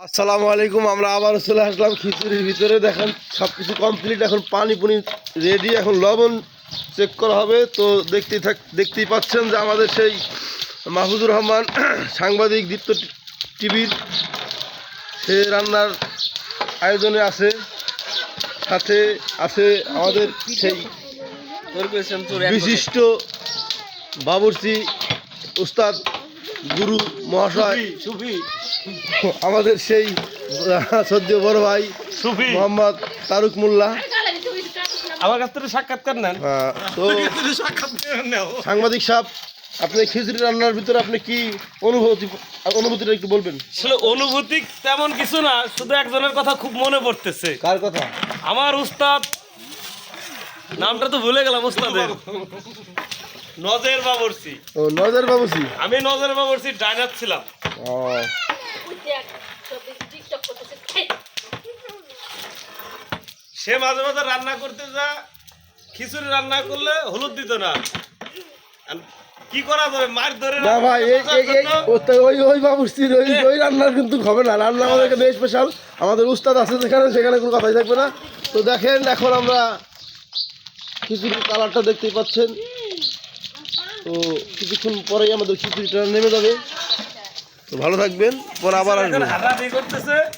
আসসালামু আলাইকুম আমরা আবার চলে আসলাম খিচুড়ির ভিতরে। দেখেন সব কিছু কমপ্লিট এখন পানি পুনি রেডি এখন লবণ চেক করা হবে। তো দেখতেই থাক দেখতেই পাচ্ছেন যে আমাদের সেই মাহফুজুর রহমান সাংবাদিক দীপ্ত টিভির সে রান্নার আয়োজনে আছে সাথে আছে আমাদের সেই বিশিষ্ট বাবুর্চি উস্তাদ গুরু মহাশয় সুফি আমাদের সেই সদ্য বড় ভাই সুফি। মোহাম্মদ তারুক মোল্লা। আমার কাছ থেকে সাক্ষাৎকার নেন। আহ, তো সাংবাদিক সাহেব আপনি খিচুড়ি রান্নার ভিতরে আপনি কি অনুভূতি অনুভূতিটা একটু বলবেন? আসলে অনুভূতি তেমন কিছু না শুধু একজনের কথা খুব মনে পড়তেছে। কার কথা? আমার উস্তাদ নামটা তো ভুলে গেলাম উস্তাদের। নজের বাবরসি ও নজর আমি নজের বাবরসি ডাইনার ছিলাম। ও। সে মাঝে মাঝে রান্না করতে যা খিচুড়ি রান্না করলে হলুদ দিত না। কি করা যাবে? মার ধরে না ভাই এই ওই ওই বাবুসির ওই ওই রান্নার কিন্তু হবে না। রান্না আমাদের এখানে স্পেশাল আমাদের উস্তাদ আছে যেখানে সেখানে কোনো কথাই থাকবে না। তো দেখেন এখন আমরা খিচুড়ির কালারটা দেখতেই পাচ্ছেন। তো কিছুক্ষণ পরেই আমাদের খিচুড়িটা নেমে যাবে। তো ভালো থাকবেন পরে আবার আসবেন